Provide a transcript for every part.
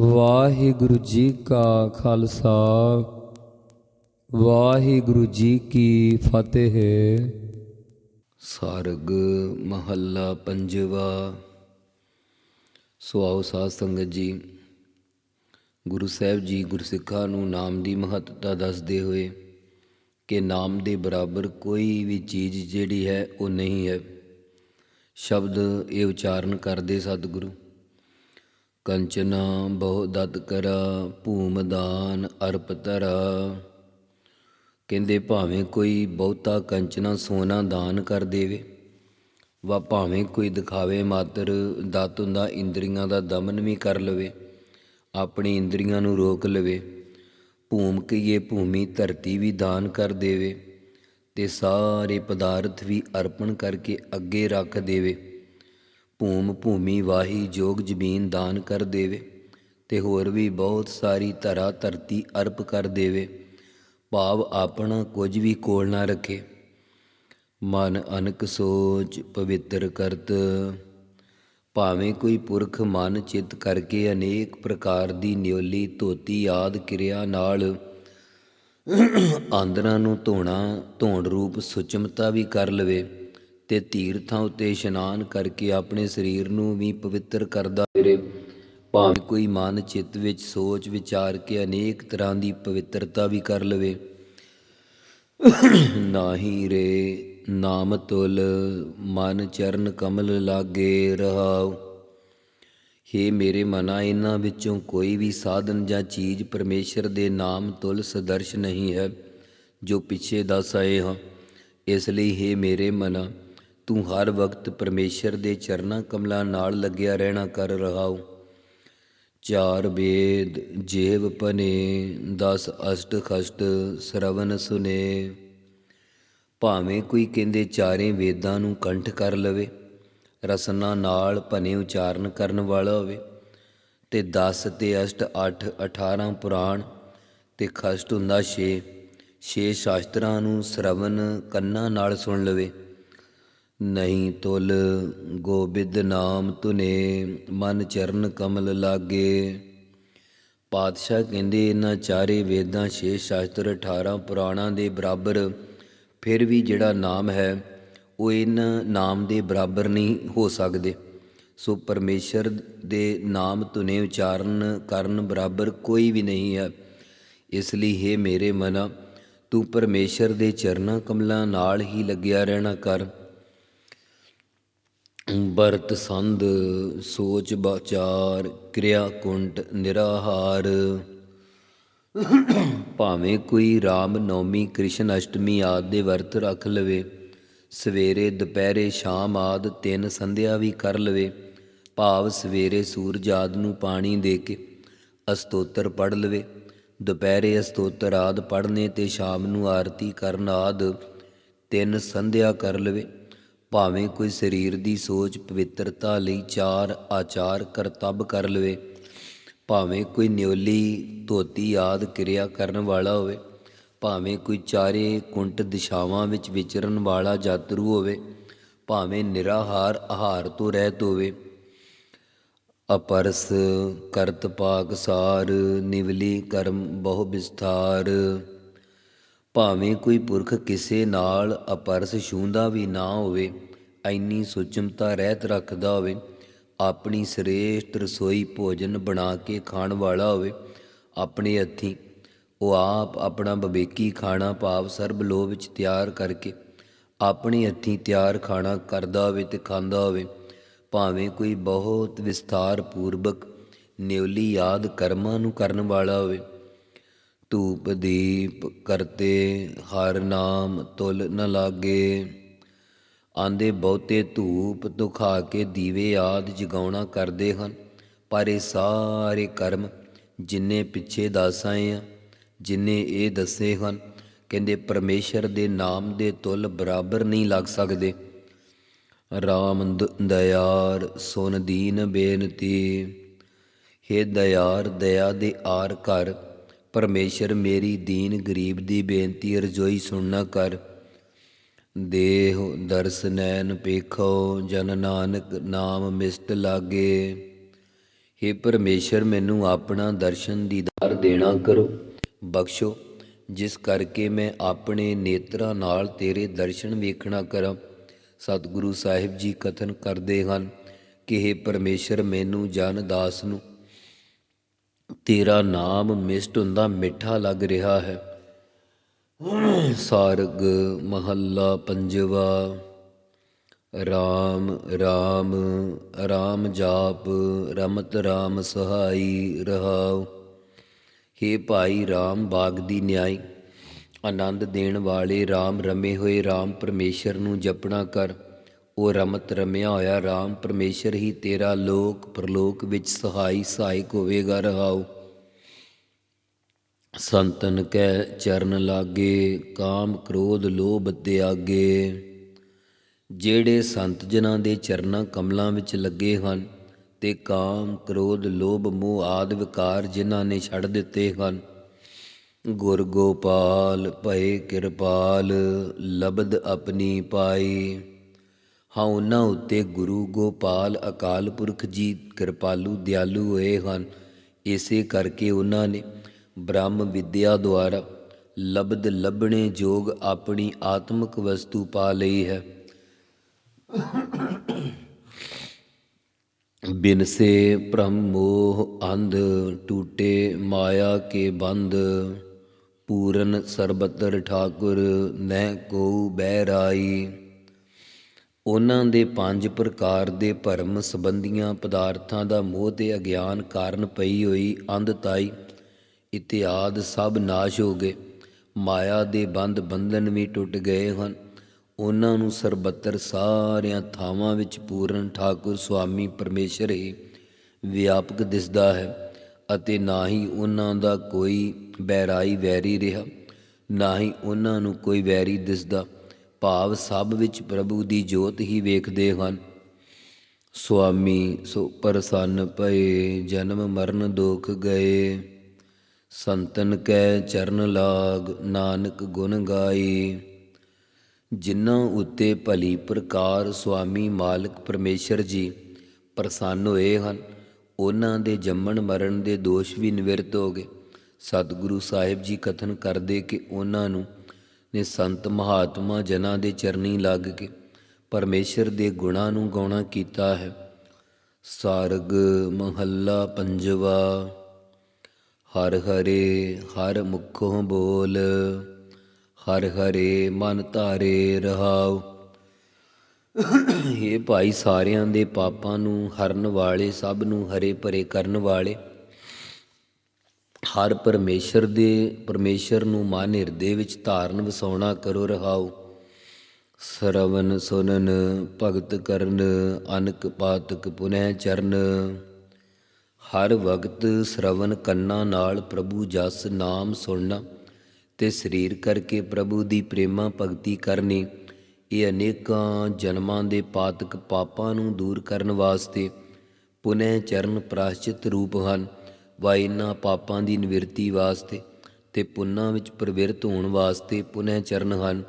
ਵਾਹਿਗੁਰੂ ਜੀ ਕਾ ਖਾਲਸਾ, ਵਾਹਿਗੁਰੂ ਜੀ ਕੀ ਫਤਿਹ। ਸਾਰਗ ਮਹੱਲਾ ਪੰਜਵਾ। ਸੁਆਉ ਸਾਧ ਸੰਗਤ ਜੀ, ਗੁਰੂ ਸਾਹਿਬ ਜੀ ਗੁਰਸਿੱਖਾਂ ਨੂੰ ਨਾਮ ਦੀ ਮਹੱਤਤਾ ਦੱਸਦੇ ਹੋਏ ਕਿ ਨਾਮ ਦੇ ਬਰਾਬਰ ਕੋਈ ਵੀ ਚੀਜ਼ ਜਿਹੜੀ ਹੈ ਉਹ ਨਹੀਂ ਹੈ। ਸ਼ਬਦ ਇਹ ਉਚਾਰਨ ਕਰਦੇ ਸਤਿਗੁਰੂ ਕੰਚਨਾ ਬਹੁ ਦਤ ਕਰਾ, ਭੂਮ ਦਾਨ ਅਰਪ ਧਰਾ। ਕਹਿੰਦੇ ਭਾਵੇਂ ਕੋਈ ਬਹੁਤਾ ਕੰਚਨਾ ਸੋਨਾ ਦਾਨ ਕਰ ਦੇਵੇ, ਵਾ ਭਾਵੇਂ ਕੋਈ ਦਿਖਾਵੇ ਮਾਤਰ, ਦਤ ਹੁੰਦਾ ਇੰਦਰੀਆਂ ਦਾ ਦਮਨ ਵੀ ਕਰ ਲਵੇ, ਆਪਣੀ ਇੰਦਰੀਆਂ ਨੂੰ ਰੋਕ ਲਵੇ। ਭੂਮ ਕਹੀਏ ਭੂਮੀ ਧਰਤੀ ਵੀ ਦਾਨ ਕਰ ਦੇਵੇ, ਤੇ ਸਾਰੇ ਪਦਾਰਥ ਵੀ ਅਰਪਣ ਕਰਕੇ ਅੱਗੇ ਰੱਖ ਦੇਵੇ। ਭੂਮ ਭੂਮੀ ਵਾਹੀ ਜੋਗ ਜ਼ਮੀਨ ਦਾਨ ਕਰ ਦੇਵੇ, ਤੇ ਹੋਰ ਵੀ ਬਹੁਤ ਸਾਰੀ ਧਰਾ ਧਰਤੀ ਅਰਪ ਕਰ ਦੇਵੇ। ਭਾਵ ਆਪਣਾ ਕੁਝ ਵੀ ਕੋਲ ਨਾ ਰੱਖੇ। ਮਨ ਅਨਕ ਸੋਚ ਪਵਿੱਤਰ ਕਰਤ। ਭਾਵੇਂ ਕੋਈ ਪੁਰਖ ਮਨ ਚਿੱਤ ਕਰਕੇ ਅਨੇਕ ਪ੍ਰਕਾਰ ਦੀ ਨਿਉਲੀ ਧੋਤੀ ਆਦ ਕਿਰਿਆ ਨਾਲ ਆਂਦਰਾਂ ਨੂੰ ਧੋਣਾ, ਧੋਣ ਰੂਪ ਸੁਚਮਤਾ ਵੀ ਕਰ ਲਵੇ। ਤੇ ਤੀਰਥਾਂ ਉਤੇ ਇਸ਼ਨਾਨ ਕਰਕੇ ਆਪਣੇ ਸਰੀਰ ਨੂੰ ਵੀ ਪਵਿੱਤਰ ਕਰਦਾ ਫਿਰੇ ਭਾਵੇਂ ਕੋਈ ਮਨ ਚਿੱਤ ਵਿੱਚ ਸੋਚ ਵਿਚਾਰ ਕੇ ਅਨੇਕ ਤਰ੍ਹਾਂ ਦੀ ਪਵਿੱਤਰਤਾ ਵੀ ਕਰ ਲਵੇ। ਨਾਹੀ ਰੇ ਨਾਮ ਤੁਲ, ਮਨ ਚਰਨ ਕਮਲ ਲਾਗੇ ਰਹਾਉ। ਹੇ ਮੇਰੇ ਮਨਾ ਇਹਨਾਂ ਵਿੱਚੋਂ ਕੋਈ ਵੀ ਸਾਧਨ ਜਾਂ ਚੀਜ਼ ਪਰਮੇਸ਼ਰ ਦੇ ਨਾਮ ਤੁਲ ਸਦਰਸ਼ ਨਹੀਂ ਹੈ, ਜੋ ਪਿੱਛੇ ਦੱਸ ਆਏ ਹਾਂ। ਇਸ ਲਈ ਹੇ ਮੇਰੇ ਮਨਾ ਤੂੰ ਹਰ ਵਕਤ ਪਰਮੇਸ਼ਰ ਦੇ ਚਰਨਾਂ ਕਮਲਾਂ ਨਾਲ ਲੱਗਿਆ ਰਹਿਣਾ ਕਰ ਰਹਾਉ। ਚਾਰ ਵੇਦ ਜੇਵ ਪਨੇ 10 ਅਸ਼ਟ ਖਸ਼ਟ ਸ਼ਰਵਨ ਸੁਨੇ। ਭਾਵੇਂ ਕੋਈ ਕਹਿੰਦੇ ਚਾਰੇ ਵੇਦਾਂ ਨੂੰ ਕੰਠ ਕਰ ਲਵੇ, ਰਸਨਾ ਨਾਲ ਭਨੇ ਉਚਾਰਨ ਕਰਨ ਵਾਲਾ ਹੋਵੇ, ਤੇ 10 ਤੇ ਅਸ਼ਟ 8 18 ਪੁਰਾਣ ਤੇ ਖਸ਼ਟ ਹੁੰਦਾ 6 6 ਸ਼ਾਸਤਰਾਂ ਨੂੰ ਸ਼ਰਵਨ ਕੰਨਾਂ ਨਾਲ ਸੁਣ ਲਵੇ। ਨਹੀਂ ਤੁਲ ਗੋਬਿੰਦ ਨਾਮ ਤੁਨੇ ਮਨ ਚਰਨ ਕਮਲ ਲਾਗੇ। ਪਾਤਸ਼ਾਹ ਕਹਿੰਦੇ ਇਹਨਾਂ ਚਾਰੇ ਵੇਦਾਂ ਛੇ ਸ਼ਾਸਤਰ 18 ਪੁਰਾਣਾਂ ਦੇ ਬਰਾਬਰ, ਫਿਰ ਵੀ ਜਿਹੜਾ ਨਾਮ ਹੈ, ਉਹ ਇਹਨਾਂ ਨਾਮ ਦੇ ਬਰਾਬਰ ਨਹੀਂ ਹੋ ਸਕਦੇ। ਸੋ ਪਰਮੇਸ਼ਰ ਦੇ ਨਾਮ ਤੁਨੇ ਉਚਾਰਨ ਕਰਨ ਬਰਾਬਰ ਕੋਈ ਵੀ ਨਹੀਂ ਹੈ। ਇਸ ਲਈ ਹੈ ਮੇਰੇ ਮਨਾ, ਤੂੰ ਪਰਮੇਸ਼ਰ ਦੇ ਚਰਨਾਂ ਕਮਲਾਂ ਨਾਲ ਹੀ ਲੱਗਿਆ ਰਹਿਣਾ ਕਰ। ਵਰਤ ਸੰਧ, ਸੋਚ ਬਾਚਾਰ, ਕਿਰਿਆ ਕੁੰਟ, ਨਿਰਾਹਾਰ। ਭਾਵੇਂ ਕੋਈ ਰਾਮ ਨੌਮੀ ਕ੍ਰਿਸ਼ਨ ਅਸ਼ਟਮੀ ਆਦਿ ਦੇ ਵਰਤ ਰੱਖ ਲਵੇ, ਸਵੇਰੇ, ਦੁਪਹਿਰੇ, ਸ਼ਾਮ ਆਦ ਤਿੰਨ ਸੰਧਿਆ ਵੀ ਕਰ ਲਵੇ, ਭਾਵ ਸਵੇਰੇ ਸੂਰਜ ਆਦ ਨੂੰ ਪਾਣੀ ਦੇ ਕੇ ਅਸਤੋਤਰ ਪੜ ਲਵੇ, ਦੁਪਹਿਰੇ ਅਸਤੋਤਰ ਆਦ ਪੜਨੇ ਤੇ ਸ਼ਾਮ ਨੂੰ ਆਰਤੀ ਕਰਨ ਆਦ ਤਿੰਨ ਸੰਧਿਆ ਕਰ ਲਵੇ ਭਾਵੇਂ ਕੋਈ ਸਰੀਰ ਦੀ ਸੋਚ ਪਵਿੱਤਰਤਾ ਲਈ ਚਾਰ ਆਚਾਰ ਕਰਤੱਬ ਕਰ ਲਵੇ, ਭਾਵੇਂ ਕੋਈ ਨਿਉਲੀ ਧੋਤੀ ਆਦ ਕਿਰਿਆ ਕਰਨ ਵਾਲਾ ਹੋਵੇ, ਭਾਵੇਂ ਕੋਈ ਚਾਰੇ ਕੁੰਟ ਦਿਸ਼ਾਵਾਂ ਵਿੱਚ ਵਿਚਰਨ ਵਾਲਾ ਜਾਤਰੂ ਹੋਵੇ, ਭਾਵੇਂ ਨਿਰਾਹਾਰ ਆਹਾਰ ਤੋਂ ਰਹਿਤ ਹੋਵੇ, ਅਪਰਸ ਕਰਤ ਪਾਕ ਸਾਰ ਨਿਵਲੀ ਕਰਮ ਬਹੁ ਵਿਸਥਾਰ ਭਾਵੇਂ ਕੋਈ ਪੁਰਖ ਕਿਸੇ ਨਾਲ ਅਪਰਸ ਛੂੰਦਾ ਵੀ ਨਾ ਹੋਵੇ, ਐਨੀ ਸੁਚਮਤਾ ਰਹਿਤ ਰੱਖਦਾ ਹੋਵੇ, ਆਪਣੀ ਸ੍ਰੇਸ਼ਟ ਰਸੋਈ ਭੋਜਨ ਬਣਾ ਕੇ ਖਾਣ ਵਾਲਾ ਹੋਵੇ, ਆਪਣੇ ਹੱਥੀਂ ਉਹ ਆਪ ਆਪਣਾ ਬਵੇਕੀ ਖਾਣਾ ਭਾਵ ਸਰਬ ਲੋਹ ਵਿੱਚ ਤਿਆਰ ਕਰਕੇ ਆਪਣੇ ਹੱਥੀਂ ਤਿਆਰ ਖਾਣਾ ਕਰਦਾ ਹੋਵੇ ਤੇ ਖਾਂਦਾ ਹੋਵੇ, ਭਾਵੇਂ ਕੋਈ ਬਹੁਤ ਵਿਸਥਾਰ ਪੂਰਵਕ ਨਿਉਲੀ ਯਾਦ ਕਰਮਾਂ ਨੂੰ ਕਰਨ ਵਾਲਾ ਹੋਵੇ। ਧੂਪ ਦੀਪ ਕਰਤੇ, ਹਰ ਨਾਮ ਤੁਲ ਨ ਲਾਗੇ। ਆਂਦੇ ਬਹੁਤੇ ਧੂਪ ਦੁਖਾ ਕੇ ਦੀਵੇ ਆਦ ਜਗਾਉਣਾ ਕਰਦੇ ਹਨ, ਪਰ ਇਹ ਸਾਰੇ ਕਰਮ ਜਿੰਨੇ ਪਿੱਛੇ ਦੱਸ ਆਏ ਆ, ਜਿੰਨੇ ਇਹ ਦੱਸੇ ਹਨ, ਕਹਿੰਦੇ ਪਰਮੇਸ਼ਰ ਦੇ ਨਾਮ ਦੇ ਤੁਲ ਬਰਾਬਰ ਨਹੀਂ ਲੱਗ ਸਕਦੇ। ਰਾਮ ਦ- ਦਇਆਰ ਸੁਨ ਦੀਨ ਬੇਨਤੀ, ਹੇ ਦਇਆਰ, ਦਇਆ ਦੇ ਆਰ ਕਰ ਪਰਮੇਸ਼ਰ ਮੇਰੀ ਦੀਨ ਗਰੀਬ ਦੀ ਬੇਨਤੀ ਰਜੋਈ ਸੁਣਨਾ ਕਰ। ਦੇਹ ਦਰਸ ਨੈਣ ਪੇਖੋ, ਜਨ ਨਾਨਕ ਨਾਮ ਮਿਸਤ ਲਾਗੇ। हे ਪਰਮੇਸ਼ਰ, ਮੈਨੂੰ ਆਪਣਾ ਦਰਸ਼ਨ ਦੀਦਾਰ ਦੇਣਾ ਕਰੋ। ਬਖਸ਼ੋ, ਜਿਸ ਕਰਕੇ ਮੈਂ ਆਪਣੇ ਨੇਤਰਾਂ ਨਾਲ ਤੇਰੇ ਦਰਸ਼ਨ ਵੇਖਣਾ ਕਰਾਂ। ਸਤਿਗੁਰੂ ਸਾਹਿਬ ਜੀ ਕਥਨ ਕਰਦੇ ਹਨ ਕਿ हे ਪਰਮੇਸ਼ਰ, ਮੈਨੂੰ ਜਨ ਦਾਸ ਨੂੰ ਤੇਰਾ ਨਾਮ ਮਿਸ਼ਟ ਹੁੰਦਾ ਮਿੱਠਾ ਲੱਗ ਰਿਹਾ ਹੈ। ਸਾਰਗ ਮਹੱਲਾ ਪੰਜਵਾ, ਰਾਮ ਰਾਮ ਰਾਮ ਜਾਪ, ਰਮਤ ਰਾਮ ਸਹਾਈ ਰਹਾਉ। ਹੇ ਭਾਈ ਰਾਮ ਬਾਗ ਦੀ ਨਿਆਈ, ਆਨੰਦ ਦੇਣ ਵਾਲੇ ਰਾਮ ਰਮੇ ਹੋਏ, ਰਾਮ ਪਰਮੇਸ਼ਰ ਨੂੰ ਜਪਣਾ ਕਰ। ਉਹ ਰਮਤ ਰਮਿਆ ਹੋਇਆ, ਰਾਮ ਪਰਮੇਸ਼ਰ ਹੀ ਤੇਰਾ ਲੋਕ, ਪ੍ਰਲੋਕ ਵਿੱਚ ਸਹਾਈ ਸਹਾਇਕ ਹੋਵੇਗਾ ਰਹਾਉ ਸੰਤਨ ਕੈ ਚਰਨ ਲਾਗੇ, ਕਾਮ ਕ੍ਰੋਧ ਲੋਭ ਤਿਆਗੇ। ਜਿਹੜੇ ਸੰਤ ਜਨਾਂ ਦੇ ਚਰਨਾਂ ਕਮਲਾਂ ਵਿੱਚ ਲੱਗੇ ਹਨ, ਤੇ ਕਾਮ ਕ੍ਰੋਧ ਲੋਭ ਮੋਹ ਆਦ ਵਿਕਾਰ ਜਿਨ੍ਹਾਂ ਨੇ ਛੱਡ ਦਿੱਤੇ ਹਨ, ਗੁਰ ਗੋਪਾਲ ਭਏ ਕਿਰਪਾਲ ਲਬਦ ਆਪਣੀ ਪਾਈ। ਹਾਂ, ਉਹਨਾਂ ਉੱਤੇ ਗੁਰੂ ਗੋਪਾਲ ਅਕਾਲ ਪੁਰਖ ਜੀ ਕਿਰਪਾਲੂ ਦਿਆਲੂ ਹੋਏ ਹਨ। ਇਸੇ ਕਰਕੇ ਉਹਨਾਂ ਨੇ ਬ੍ਰਹਮ ਵਿਦਿਆ ਦੁਆਰਾ ਲਬਦ ਲੱਭਣੇ ਯੋਗ ਆਪਣੀ ਆਤਮਿਕ ਵਸਤੂ ਪਾ ਲਈ ਹੈ। ਬਿਨਸੇ ਭ੍ਰਮ ਮੋਹ ਅੰਧ ਟੂਟੇ ਮਾਇਆ ਕੇ ਬੰਦ, ਪੂਰਨ ਸਰਬਤਰ ਠਾਕੁਰ ਨਹਿ ਕੋ ਬਹਿਰਾਈ ਉਹਨਾਂ ਦੇ ਪੰਜ ਪ੍ਰਕਾਰ ਦੇ ਭਰਮ ਸੰਬੰਧੀਆਂ ਪਦਾਰਥਾਂ ਦਾ ਮੋਹ ਤੇ ਅਗਿਆਨ ਕਾਰਨ ਪਈ ਹੋਈ ਅੰਧਤਾਈ ਇਤਿਆਦ ਸਭ ਨਾਸ਼ ਹੋ ਗਏ। ਮਾਇਆ ਦੇ ਬੰਦ ਬੰਧਨ ਵੀ ਟੁੱਟ ਗਏ ਹਨ। ਉਹਨਾਂ ਨੂੰ ਸਰਬੱਤਰ ਸਾਰਿਆਂ ਥਾਵਾਂ ਵਿੱਚ ਪੂਰਨ ਠਾਕੁਰ ਸੁਆਮੀ ਪਰਮੇਸ਼ਰ ਹੀ ਵਿਆਪਕ ਦਿਸਦਾ ਹੈ ਅਤੇ ਨਾ ਹੀ ਉਹਨਾਂ ਦਾ ਕੋਈ ਬੈਰਾਈ ਵੈਰੀ ਰਿਹਾ, ਨਾ ਹੀ ਉਹਨਾਂ ਨੂੰ ਕੋਈ ਵੈਰੀ ਦਿਸਦਾ। ਭਾਵ ਸਭ ਵਿੱਚ ਪ੍ਰਭੂ ਦੀ ਜੋਤ ਹੀ ਵੇਖਦੇ ਹਨ। ਸੁਆਮੀ, ਸੋ ਪ੍ਰਸੰਨ ਭਏ, ਜਨਮ ਮਰਨ ਦੁਖ ਗਏ। ਸੰਤਨ ਕੈ ਚਰਨ ਲਾਗ, ਨਾਨਕ ਗੁਣ ਗਾਈ ਜਿਨ੍ਹਾਂ ਉੱਤੇ ਭਲੀ ਪ੍ਰਕਾਰ ਸੁਆਮੀ ਮਾਲਕ ਪਰਮੇਸ਼ਰ ਜੀ ਪ੍ਰਸੰਨ ਹੋਏ ਹਨ, ਉਹਨਾਂ ਦੇ ਜੰਮਣ ਮਰਨ ਦੇ ਦੋਸ਼ ਵੀ ਨਿਵਰਤ ਹੋ ਗਏ। ਸਤਿਗੁਰੂ ਸਾਹਿਬ ਜੀ ਕਥਨ ਕਰਦੇ ਕਿ ਉਹਨਾਂ ਨੂੰ ਨੇ ਸੰਤ ਮਹਾਤਮਾ ਜਨਾਂ ਦੇ ਚਰਨੀ ਲੱਗ ਕੇ ਪਰਮੇਸ਼ਰ ਦੇ ਗੁਣਾਂ ਨੂੰ ਗਾਉਣਾ ਕੀਤਾ ਹੈ। ਸਾਰਗ ਮਹੱਲਾ ਪੰਜਵਾ, ਹਰ ਹਰੇ ਹਰ ਮੁਖੋਂ ਬੋਲ, ਹਰ ਹਰੇ ਮਨ ਧਾਰੇ ਰਹਾਉ। ਇਹ ਭਾਈ ਸਾਰਿਆਂ ਦੇ ਪਾਪਾਂ ਨੂੰ ਹਰਨ ਵਾਲੇ, ਸਭ ਨੂੰ ਹਰੇ ਭਰੇ ਕਰਨ ਵਾਲੇ ਹਰ ਪਰਮੇਸ਼ਰ ਦੇ, ਪਰਮੇਸ਼ਰ ਨੂੰ ਮਨ ਹਿਰਦੇ ਵਿੱਚ ਧਾਰਨ ਵਸਾਉਣਾ ਕਰੋ ਰਹਾਉ। ਸਰਵਨ ਸੁਨਨ, ਭਗਤ ਕਰਨ, ਅਨਕ ਪਾਤਕ ਪੁਨਹਿ ਚਰਨ। ਹਰ ਵਕਤ ਸ਼ਰਵਨ ਕੰਨਾਂ ਨਾਲ ਪ੍ਰਭੂ ਜਸ ਨਾਮ ਸੁਣਨਾ, ਤੇ ਸਰੀਰ ਕਰਕੇ ਪ੍ਰਭੂ ਦੀ ਪ੍ਰੇਮਾ ਭਗਤੀ ਕਰਨੀ। ਇਹ ਅਨੇਕਾਂ ਜਨਮਾਂ ਦੇ ਪਾਤਕ ਪਾਪਾਂ ਨੂੰ ਦੂਰ ਕਰਨ ਵਾਸਤੇ ਪੁਨਹ ਚਰਨ ਪ੍ਰਾਸ਼ਚਿਤ ਰੂਪ ਹਨ। ਵਾ ਇਨ੍ਹਾਂ ਪਾਪਾਂ ਦੀ ਨਿਵਰਤੀ ਵਾਸਤੇ ਤੇ ਪੁੰਨਾਂ ਵਿੱਚ ਪ੍ਰਵਿਰਤ ਹੋਣ ਵਾਸਤੇ ਪੁਨਹ ਚਰਨ ਹਨ।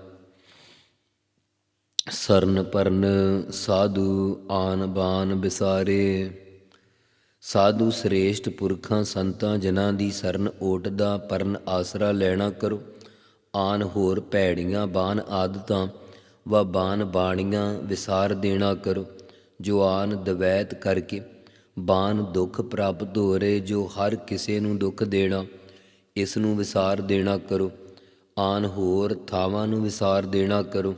ਸਰਨ ਪਰਨ ਸਾਧੂ ਆਨ ਬਾਨ ਵਿਸਾਰੇ ਸਾਧੂ ਸ੍ਰੇਸ਼ਟ ਪੁਰਖਾਂ ਸੰਤਾਂ ਜਨਾਂ ਦੀ ਸਰਨ ਓਟ ਦਾ ਪਰਨ ਆਸਰਾ ਲੈਣਾ ਕਰੋ। ਆਨ ਹੋਰ ਭੈੜੀਆਂ ਬਾਨ ਆਦਤਾਂ ਵਾ ਬਾਨ ਬਾਣੀਆਂ ਵਿਸਾਰ ਦੇਣਾ ਕਰੋ। ਜੋ ਆਨ ਦਵੈਤ ਕਰਕੇ ਬਾਨ ਦੁੱਖ ਪ੍ਰਾਪਤ ਹੋ ਰਹੇ ਜੋ ਹਰ ਕਿਸੇ ਨੂੰ ਦੁੱਖ ਦੇਣਾ, ਇਸ ਨੂੰ ਵਿਸਾਰ ਦੇਣਾ ਕਰੋ। ਆਨ ਹੋਰ ਥਾਵਾਂ ਨੂੰ ਵਿਸਾਰ ਦੇਣਾ ਕਰੋ।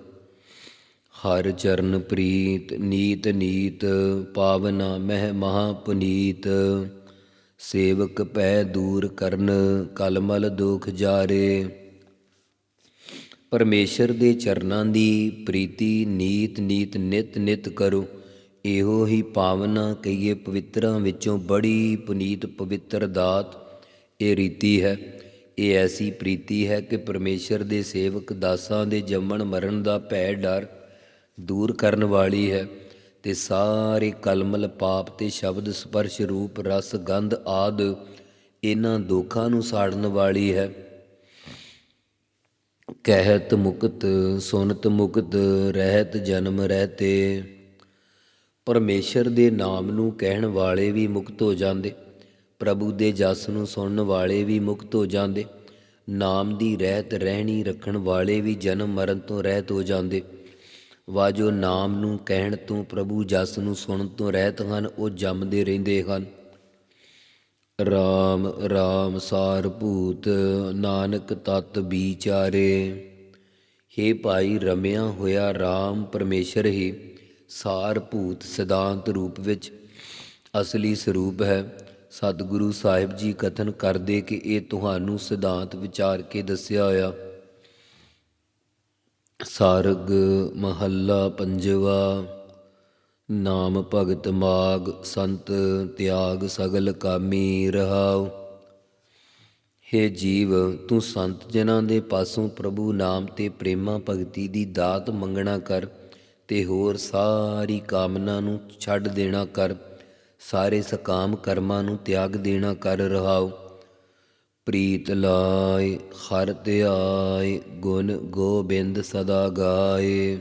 ਹਰ ਚਰਨ ਪ੍ਰੀਤ, ਨੀਤ ਨੀਤ, ਪਾਵਨਾ ਮਹਿ ਮਹਾ ਪੁਨੀਤ। ਸੇਵਕ ਪੈ ਦੂਰ ਕਰਨ, ਕਲਮਲ ਦੁਖ ਜਾਰੇ। ਪਰਮੇਸ਼ਰ ਦੇ ਚਰਨਾਂ ਦੀ ਪ੍ਰੀਤੀ ਨੀਤ ਨੀਤ ਨਿਤ ਨਿਤ ਕਰੋ। ਇਹੋ ਹੀ ਪਾਵਨਾ ਕਈਏ ਪਵਿੱਤਰਾਂ ਵਿੱਚੋਂ ਬੜੀ ਪੁਨੀਤ ਪਵਿੱਤਰ ਦਾਤ। ਇਹ ਰੀਤੀ ਹੈ, ਇਹ ਐਸੀ ਪ੍ਰੀਤੀ ਹੈ ਕਿ ਪਰਮੇਸ਼ਰ ਦੇ ਸੇਵਕ ਦਾਸਾਂ ਦੇ ਜੰਮਣ ਮਰਨ ਦਾ ਭੈ ਡਰ ਦੂਰ ਕਰਨ ਵਾਲੀ ਹੈ ਤੇ ਸਾਰੇ ਕਲਮਲ ਪਾਪ ਤੇ ਸ਼ਬਦ ਸਪਰਸ਼ ਰੂਪ ਰਸ ਗੰਧ ਆਦ ਇਹਨਾਂ ਦੁੱਖਾਂ ਨੂੰ ਸਾੜਨ ਵਾਲੀ ਹੈ। ਕਹਿਤ ਮੁਕਤ, ਸੁਨਤ ਮੁਕਤ, ਰਹਿਤ ਜਨਮ ਰਹਤੇ। ਪਰਮੇਸ਼ਰ ਦੇ ਨਾਮ ਨੂੰ ਕਹਿਣ ਵਾਲੇ ਵੀ ਮੁਕਤ ਹੋ ਜਾਂਦੇ, ਪ੍ਰਭੂ ਦੇ ਜਸ ਨੂੰ ਸੁਣਨ ਵਾਲੇ ਵੀ ਮੁਕਤ ਹੋ ਜਾਂਦੇ, ਨਾਮ ਦੀ ਰਹਿਤ ਰਹਿਣੀ ਰੱਖਣ ਵਾਲੇ ਵੀ ਜਨਮ ਮਰਨ ਤੋਂ ਰਹਿਤ ਹੋ ਜਾਂਦੇ। ਵਾ ਜੋ ਨਾਮ ਨੂੰ ਕਹਿਣ ਤੋਂ ਪ੍ਰਭੂ ਜਸ ਨੂੰ ਸੁਣਨ ਤੋਂ ਰਹਿਤ ਹਨ, ਉਹ ਜੰਮਦੇ ਰਹਿੰਦੇ ਹਨ। ਰਾਮ ਰਾਮ ਸਾਰ ਭੂਤ, ਨਾਨਕ ਤਤ ਵਿਚਾਰੇ, ਹੇ ਭਾਈ ਰਮਿਆ ਹੋਇਆ RAM ਪਰਮੇਸ਼ਰ ਹੀ। ਸਾਰ ਭੂਤ ਸਿਧਾਂਤ ਰੂਪ ਵਿੱਚ ਅਸਲੀ ਸਰੂਪ ਹੈ। ਸਤਿਗੁਰੂ ਸਾਹਿਬ ਜੀ ਕਥਨ ਕਰਦੇ ਕਿ ਇਹ ਤੁਹਾਨੂੰ ਸਿਧਾਂਤ ਵਿਚਾਰ ਕੇ ਦੱਸਿਆ ਹੋਇਆ। ਸਾਰਗ ਮਹੱਲਾ ਪੰਜਵਾ, ਨਾਮ ਭਗਤ ਮਾਗ, ਸੰਤ ਤਿਆਗ ਸਗਲ ਕਾਮੀ ਰਹਾਉ। ਹੇ ਜੀਵ, ਤੂੰ ਸੰਤ ਜਨਾਂ ਦੇ ਪਾਸੋਂ ਪ੍ਰਭੂ ਨਾਮ ਤੇ ਪ੍ਰੇਮਾ ਭਗਤੀ ਦੀ ਦਾਤ ਮੰਗਣਾ ਕਰ। ਤੇ ਹੋਰ ਸਾਰੀ ਕਾਮਨਾ ਨੂੰ ਛੱਡ ਦੇਣਾ ਕਰ। ਸਾਰੇ ਸਕਾਮ ਕਰਮਾਂ ਨੂੰ ਤਿਆਗ ਦੇਣਾ ਕਰ ਰਹਾਉ। ਪ੍ਰੀਤ ਲਾਏ ਹਰ ਧਿਆਇ, ਗੁਣ ਗੋਬਿੰਦ ਸਦਾ ਗਾਏ।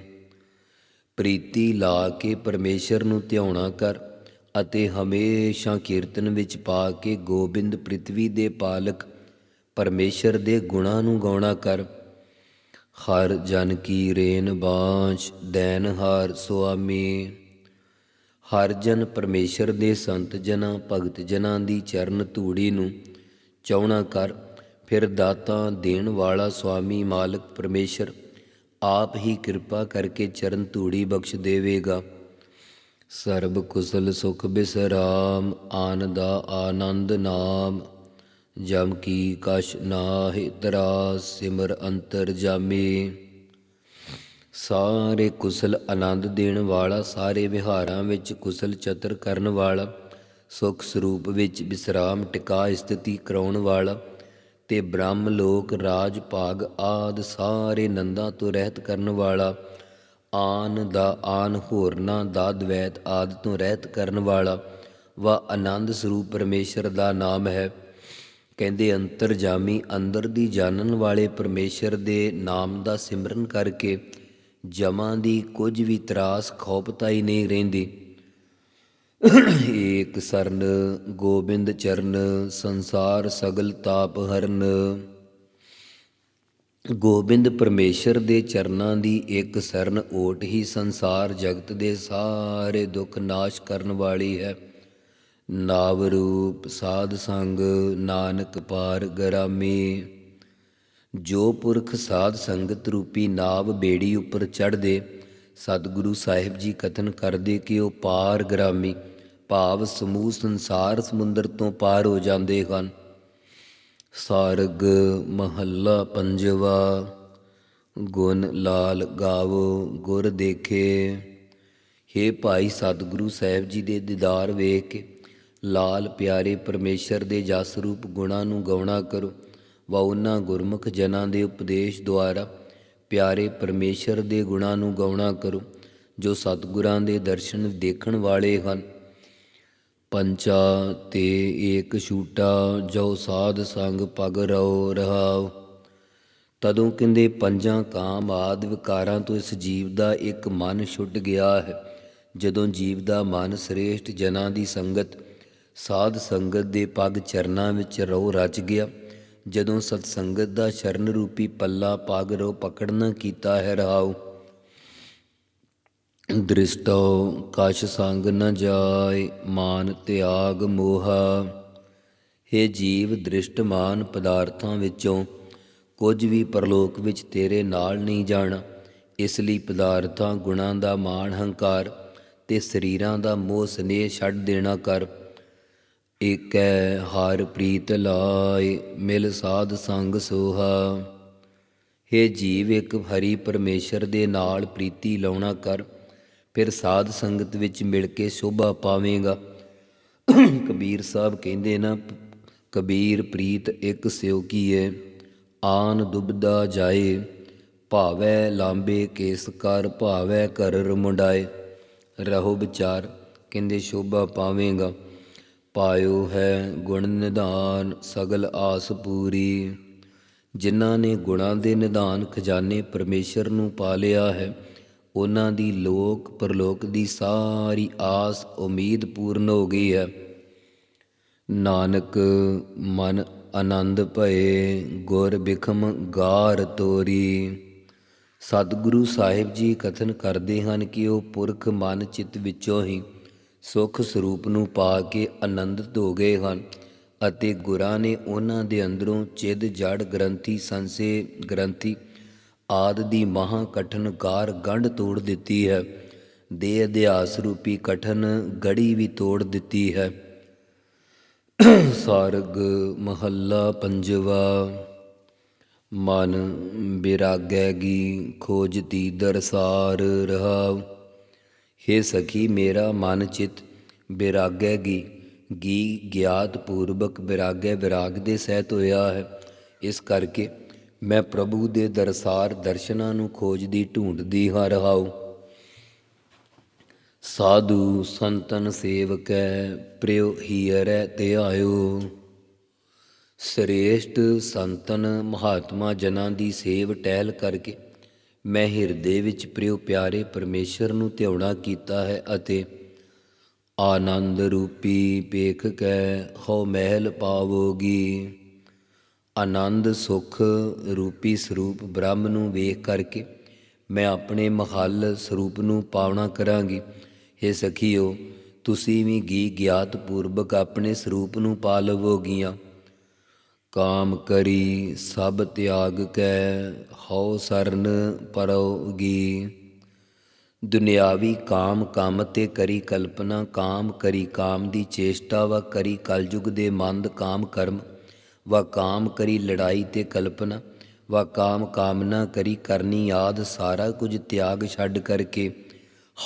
ਪ੍ਰੀਤੀ ਲਾ ਕੇ ਪਰਮੇਸ਼ਰ ਨੂੰ ਧਿਆਉਣਾ ਕਰ ਅਤੇ ਹਮੇਸ਼ਾ ਕੀਰਤਨ ਵਿੱਚ ਪਾ ਕੇ ਗੋਬਿੰਦ ਪ੍ਰਿਥਵੀ ਦੇ ਪਾਲਕ ਪਰਮੇਸ਼ਰ ਦੇ ਗੁਣਾਂ ਨੂੰ ਗਾਉਣਾ ਕਰ। ਹਰ ਜਨ ਕੀ ਰੇਨ ਬਾਂਝ ਦੈਨ ਹਾਰ ਸੁਆਮੀ। ਹਰ ਜਨ ਪਰਮੇਸ਼ਰ ਦੇ ਸੰਤ ਜਨਾਂ, ਭਗਤ ਜਨਾਂ ਦੀ ਚਰਨ ਧੂੜੀ ਨੂੰ ਚਾਉਣਾ ਕਰ, ਫਿਰ ਦਾਤਾ ਦੇਣ ਵਾਲਾ ਸੁਆਮੀ ਮਾਲਕ ਪਰਮੇਸ਼ਰ ਆਪ ਹੀ ਕਿਰਪਾ ਕਰਕੇ ਚਰਨ ਧੂੜੀ ਬਖਸ਼ ਦੇਵੇਗਾ। ਸਰਬ ਕੁਸਲ ਸੁਖ ਬਿਸਰਾਮ ਆਨੰਦਾ ਆਨੰਦ ਨਾਮ। ਜਮ ਕੀ ਕਛ ਨਾਹਿ ਤਰਾ ਸਿਮਰ ਅੰਤਰ ਜਾਮੇ। ਸਾਰੇ ਕੁਸਲ ਆਨੰਦ ਦੇਣ ਵਾਲਾ, ਸਾਰੇ ਵਿਹਾਰਾਂ ਵਿੱਚ ਕੁਸਲ ਚਤਰ ਕਰਨ ਵਾਲਾ, ਸੁਖ ਸਰੂਪ ਵਿੱਚ ਵਿਸਰਾਮ ਟਿਕਾ ਸਥਿਤੀ ਕਰਾਉਣ ਵਾਲਾ ਤੇ ਬ੍ਰਹਮ ਲੋਕ, ਰਾਜ ਭਾਗ ਆਦ ਸਾਰੇ ਨੰਦਾਂ ਤੋਂ ਰਹਿਤ ਕਰਨ ਵਾਲਾ, ਆਨ ਦਾ ਆਨ ਹੋਰਨਾਂ ਦਾ ਦਵੈਤ ਆਦ ਤੋਂ ਰਹਿਤ ਕਰਨ ਵਾਲਾ, ਵਾ ਆਨੰਦ ਸਰੂਪ ਪਰਮੇਸ਼ਰ ਦਾ ਨਾਮ ਹੈ। ਕਹਿੰਦੇ ਅੰਤਰਜਾਮੀ ਅੰਦਰ ਦੀ ਜਾਣਨ ਵਾਲੇ ਪਰਮੇਸ਼ਰ ਦੇ ਨਾਮ ਦਾ ਸਿਮਰਨ ਕਰਕੇ ਜਮਾਂ ਦੀ ਕੁਝ ਵੀ ਤਰਾਸ ਖੌਫਤਾਈ ਨਹੀਂ ਰਹਿੰਦੀ। ਏਕ ਸਰਨ, ਗੋਬਿੰਦ ਚਰਨ, ਸੰਸਾਰ ਸਗਲ ਤਾਪ ਹਰਨ। ਗੋਬਿੰਦ ਪਰਮੇਸ਼ਰ ਦੇ ਚਰਨਾਂ ਦੀ ਇੱਕ ਸਰਨ ਓਟ ਹੀ ਸੰਸਾਰ ਜਗਤ ਦੇ ਸਾਰੇ ਦੁੱਖ ਨਾਸ਼ ਕਰਨ ਵਾਲੀ ਹੈ। ਨਾਵ ਰੂਪ ਸਾਧ ਸੰਗ ਨਾਨਕ ਪਾਰ ਗਰਾਮੀ। ਜੋ ਪੁਰਖ ਸਾਧ ਸੰਗਤ ਰੂਪੀ ਨਾਵ ਬੇੜੀ ਉੱਪਰ ਚੜ੍ਹਦੇ, ਸਤਿਗੁਰੂ ਸਾਹਿਬ ਜੀ ਕਥਨ ਕਰਦੇ ਕਿ ਉਹ ਪਾਰ ਗਰਾਮੀ, ਭਾਵ ਸਮੂਹ ਸੰਸਾਰ ਸਮੁੰਦਰ ਤੋਂ ਪਾਰ ਹੋ ਜਾਂਦੇ ਹਨ। ਸਾਰਗ ਮਹੱਲਾ ਪੰਜਵਾ, ਗੁਣ ਲਾਲ ਗਾਵੋ ਗੁਰ ਦੇਖੇ। ਹੇ ਭਾਈ ਸਤਿਗੁਰੂ ਸਾਹਿਬ ਜੀ ਦੇ ਦੀਦਾਰ ਵੇਖ ਕੇ ਲਾਲ ਪਿਆਰੇ ਪਰਮੇਸ਼ਰ ਦੇ ਜਸ ਰੂਪ ਗੁਣਾਂ ਨੂੰ ਗਾਉਣਾ ਕਰੋ। ਵਾ ਉਹਨਾਂ ਗੁਰਮੁਖ ਜਨਾਂ ਦੇ ਉਪਦੇਸ਼ ਦੁਆਰਾ ਪਿਆਰੇ ਪਰਮੇਸ਼ਰ ਦੇ ਗੁਣਾਂ ਨੂੰ ਗਾਉਣਾ ਕਰੋ, ਜੋ ਸਤਿਗੁਰਾਂ ਦੇ ਦਰਸ਼ਨ ਦੇਖਣ ਵਾਲੇ ਹਨ। ਪੰਚਾ ਤੇ ਏਕ ਛੂਟਾ, ਜੋ ਸਾਧ ਸੰਗ ਪਗ ਰਉ ਰਹਾਉ। ਤਦੋਂ ਕਹਿੰਦੇ, ਪੰਜਾਂ ਕਾਮ ਆਦ ਵਿਕਾਰਾਂ ਤੋਂ ਇਸ ਜੀਵ ਦਾ ਇੱਕ ਮਨ ਛੁੱਟ ਗਿਆ ਹੈ। ਜਦੋਂ ਜੀਵ ਦਾ ਮਨ ਸ੍ਰੇਸ਼ਟ ਜਨਾਂ ਦੀ ਸੰਗਤ ਸਾਧ ਸੰਗਤ ਦੇ ਪਗ ਚਰਨਾਂ ਵਿੱਚ ਰੋ ਰਚ ਗਿਆ। ਜਦੋਂ ਸਤ ਸੰਗਤ ਦਾ ਸ਼ਰਨ ਰੂਪੀ ਪੱਲਾ ਪਗ ਰਉ ਪਕੜਨਾ ਕੀਤਾ ਹੈ ਰਹਾਉ ਦ੍ਰਿਸ਼ਟੋ ਕਛ ਸੰਗ ਨ ਜਾਏ, ਮਾਨ ਤਿਆਗ ਮੋਹਾ। हे ਜੀਵ ਦ੍ਰਿਸ਼ਟਮਾਨ ਪਦਾਰਥਾਂ ਵਿੱਚੋਂ ਕੁਝ ਵੀ ਪਰਲੋਕ ਵਿੱਚ ਤੇਰੇ ਨਾਲ ਨਹੀਂ ਜਾਣਾ। ਇਸ ਲਈ ਪਦਾਰਥਾਂ ਗੁਣਾਂ ਦਾ ਮਾਣ ਹੰਕਾਰ ਤੇ ਸਰੀਰਾਂ ਦਾ ਮੋਹ ਸਨੇਹ ਛੱਡ ਦੇਣਾ ਕਰ। ਏਕੈ ਹਰ ਪ੍ਰੀਤ ਲਾਇ, ਮਿਲ ਸਾਧ ਸੰਗ ਸੋਹਾ। हे ਜੀਵ, ਇੱਕ ਹਰੀ ਪਰਮੇਸ਼ਰ ਦੇ ਨਾਲ ਪ੍ਰੀਤੀ ਲਾਉਣਾ ਕਰ, ਫਿਰ ਸਾਧ ਸੰਗਤ ਵਿੱਚ ਮਿਲ ਕੇ ਸ਼ੋਭਾ ਪਾਵੇਂਗਾ। ਕਬੀਰ ਸਾਹਿਬ ਕਹਿੰਦੇ ਨਾ, ਕਬੀਰ ਪ੍ਰੀਤ ਇੱਕ ਸਿਉ ਕੀਏ ਆਨ ਦੁਬਦਾ ਜਾਏ, ਭਾਵੈ ਲਾਂਬੇ ਕੇਸ ਕਰ, ਭਾਵੈ ਕਰ ਰਮੁੰਡਾਏ ਰਹੋ ਵਿਚਾਰ, ਕਹਿੰਦੇ ਸ਼ੋਭਾ ਪਾਵੇਂਗਾ। ਪਾਇਓ ਹੈ ਗੁਣ ਨਿਧਾਨ ਸਗਲ ਆਸ ਪੂਰੀ। ਜਿਨ੍ਹਾਂ ਨੇ ਗੁਣਾਂ ਦੇ ਨਿਧਾਨ ਖਜ਼ਾਨੇ ਪਰਮੇਸ਼ਰ ਨੂੰ ਪਾ ਲਿਆ ਹੈ, ਉਹਨਾਂ ਦੀ ਲੋਕ ਪਰਲੋਕ ਦੀ ਸਾਰੀ ਆਸ ਉਮੀਦ ਪੂਰਨ ਹੋ ਗਈ ਹੈ। ਨਾਨਕ ਮਨ ਆਨੰਦ ਭਏ, ਗੁਰ ਬਿਖਮ ਗਾਰ ਤੋਰੀ। ਸਤਿਗੁਰੂ ਸਾਹਿਬ ਜੀ ਕਥਨ ਕਰਦੇ ਹਨ ਕਿ ਉਹ ਪੁਰਖ ਮਨ ਚਿੱਤ ਵਿੱਚੋਂ ਹੀ ਸੁਖ ਸਰੂਪ ਨੂੰ ਪਾ ਕੇ ਆਨੰਦਿਤ ਹੋ ਗਏ ਹਨ ਅਤੇ ਗੁਰਾਂ ਨੇ ਉਹਨਾਂ ਦੇ ਅੰਦਰੋਂ ਚਿੱਦ, ਜੜ, ਗ੍ਰੰਥੀ, ਸੰਸੇ, ਗ੍ਰੰਥੀ ਆਦ ਦੀ ਮਹਾ ਕਠਨ ਗਾਰ ਗੰਢ ਤੋੜ ਦਿੱਤੀ ਹੈ। ਦੇ ਅਧਿਆਸ ਰੂਪੀ ਕਠਨ ਗੜੀ ਵੀ ਤੋੜ ਦਿੱਤੀ ਹੈ। ਸਾਰਗ ਮਹੱਲਾ ਪੰਜਵਾ, ਮਨ ਬਿਰਾਗੈਗੀ ਖੋਜਤੀ ਦਰਸਾਰ ਰਹਾਉ। ਹੇ ਸਖੀ, ਮੇਰਾ ਮਨ ਚਿਤ ਬਿਰਾਗੈਗੀ, ਗੀ ਗੀ ਗਿਆਤ ਪੂਰਵਕ ਬਿਰਾਗੈ ਵਿਰਾਗ ਦੇ ਸਹਿਤ ਹੋਇਆ ਹੈ। ਇਸ ਕਰਕੇ ਮੈਂ ਪ੍ਰਭੂ ਦੇ ਦਰਸਾਰ ਦਰਸ਼ਨਾਂ ਨੂੰ ਖੋਜਦੀ ਢੂੰਡਦੀ ਹਾਂ ਰਹਾਉ। ਸਾਧੂ ਸੰਤਨ ਸੇਵਕੈ, ਪ੍ਰਿਯ ਹੀਰੈ ਆਇਓ। ਸ੍ਰੇਸ਼ਟ ਸੰਤਨ ਮਹਾਤਮਾ ਜਨਾਂ ਦੀ ਸੇਵ ਟਹਿਲ ਕਰਕੇ ਮੈਂ ਹਿਰਦੇ ਵਿੱਚ ਪ੍ਰਿਯ ਪਿਆਰੇ ਪਰਮੇਸ਼ਰ ਨੂੰ ਧਿਆਉਣਾ ਕੀਤਾ ਹੈ ਅਤੇ ਆਨੰਦ ਰੂਪੀ ਪੇਖ ਕੈ ਹਉ ਮਹਿਲ ਪਾਵੋਗੀ। ਆਨੰਦ ਸੁਖ ਰੂਪੀ ਸਰੂਪ ਬ੍ਰਹਮ ਨੂੰ ਵੇਖ ਕਰਕੇ ਮੈਂ ਆਪਣੇ ਮਹੱਲ ਸਰੂਪ ਨੂੰ ਪਾਵਣਾ ਕਰਾਂਗੀ। हे ਸਖੀਓ, ਤੁਸੀਂ ਵੀ ਗੀ ਗਿਆਤ ਪੂਰਵਕ ਆਪਣੇ ਸਰੂਪ ਨੂੰ ਪਾ ਲਵੋਗੀਆਂ। ਕਾਮ ਕਰੀ ਸਭ ਤਿਆਗ ਕੈ, ਹਉ ਸਰਨ ਪਰੋਗੀ ਦੁਨਿਆਵੀ ਕਾਮ ਕੰਮ ਤੇ ਕਰੀ ਕਲਪਨਾ, ਕਾਮ ਕਰੀ ਕਾਮ ਦੀ ਚੇਸ਼ਟਾ, ਵਾ ਕਰੀ ਕਲਯੁਗ ਦੇ ਮੰਦ ਕਾਮ ਕਰਮ, ਵਾ ਕਾਮ ਕਰੀ ਲੜਾਈ ਤੇ ਕਲਪਨਾ, ਵਾ ਕਾਮ ਕਾਮਨਾ ਕਰੀ ਕਰਨੀ ਆਦ ਸਾਰਾ ਕੁਝ ਤਿਆਗ ਛੱਡ ਕਰਕੇ,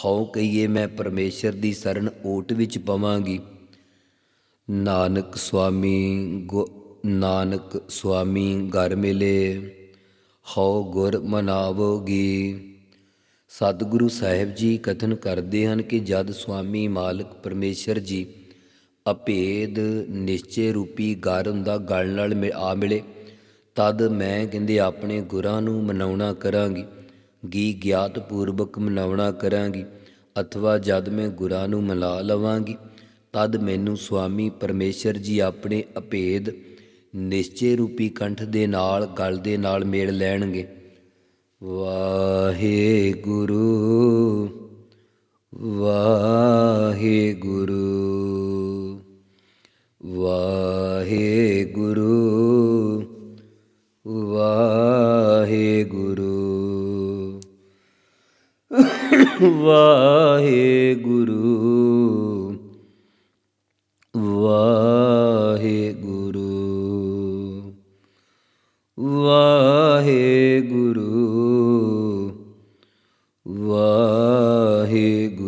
ਹਉ ਕਹੀਏ ਮੈਂ ਪਰਮੇਸ਼ਰ ਦੀ ਸ਼ਰਨ ਓਟ ਵਿੱਚ ਪਵਾਂਗੀ। ਨਾਨਕ ਸੁਆਮੀ ਗੁ- ਨਾਨਕ ਸੁਆਮੀ ਘਰ ਮਿਲੇ, ਹਉ ਗੁਰ ਮਨਾਵੋਗੀ। ਸਤਿਗੁਰੂ ਸਾਹਿਬ ਜੀ ਕਥਨ ਕਰਦੇ ਹਨ ਕਿ ਜਦ ਸੁਆਮੀ ਮਾਲਕ ਪਰਮੇਸ਼ਰ ਜੀ ਅਭੇਦ ਨਿਸ਼ਚੇ ਰੂਪੀ ਘਰ ਹੁੰਦਾ ਗਲ ਨਾਲ ਮਿ- ਆ ਮਿਲੇ, ਤਦ ਮੈਂ ਕਹਿੰਦੇ ਆਪਣੇ ਗੁਰਾਂ ਨੂੰ ਮਨਾਉਣਾ ਕਰਾਂਗੀ, ਗੀ ਗਿਆਤ ਪੂਰਵਕ ਮਨਾਉਣਾ ਕਰਾਂਗੀ, ਅਥਵਾ ਜਦ ਮੈਂ ਗੁਰਾਂ ਨੂੰ ਮਨਾ ਲਵਾਂਗੀ, ਤਦ ਮੈਨੂੰ ਸੁਆਮੀ ਪਰਮੇਸ਼ਰ ਜੀ ਆਪਣੇ ਅਭੇਦ ਨਿਸ਼ਚੇ ਰੂਪੀ ਕੰਠ ਦੇ ਨਾਲ, ਗਲ ਦੇ ਨਾਲ ਮੇਲ ਲੈਣਗੇ। ਵਾਹਿਗੁਰੂ ਵਾਹਿਗੁਰੂ ਵਾਹਿਗੁਰੂ ਵਾਹਿਗੁਰੂ ਵਾਹਿਗੁਰੂ ਵਾ হে গুরু